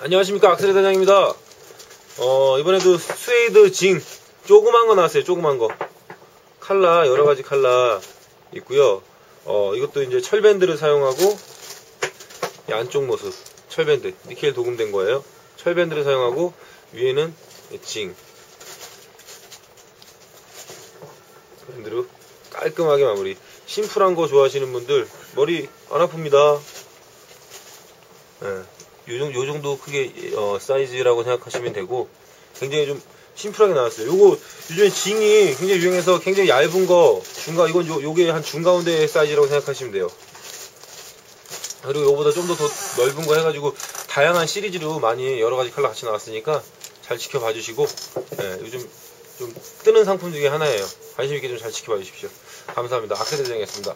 안녕하십니까 악셀 대장입니다. 어 이번에도 스웨이드 징 조그만 거 나왔어요. 조그만 거 칼라 여러 가지 칼라 있고요. 어 이것도 이제 철밴드를 사용하고 이 안쪽 모습 철밴드 니켈 도금된 거예요. 철밴드를 사용하고 위에는 징 밴드로 깔끔하게 마무리. 심플한 거 좋아하시는 분들 머리 안 아픕니다. 예, 요, 정- 요 정도 크게 어, 사이즈라고 생각하시면 되고 굉장히 좀 심플하게 나왔어요. 요거 요즘에 징이 굉장히 유행해서 굉장히 얇은 거 중간 이건 요, 요게 한 중가운데 사이즈라고 생각하시면 돼요. 그리고 요거보다 좀 더 더 넓은 거 해가지고 다양한 시리즈로 많이 여러 가지 컬러 같이 나왔으니까 잘 지켜봐 주시고 예, 요즘 좀 뜨는 상품 중에 하나예요. 관심 있게 좀 잘 지켜봐 주십시오. 감사합니다. 아크대장이었습니다.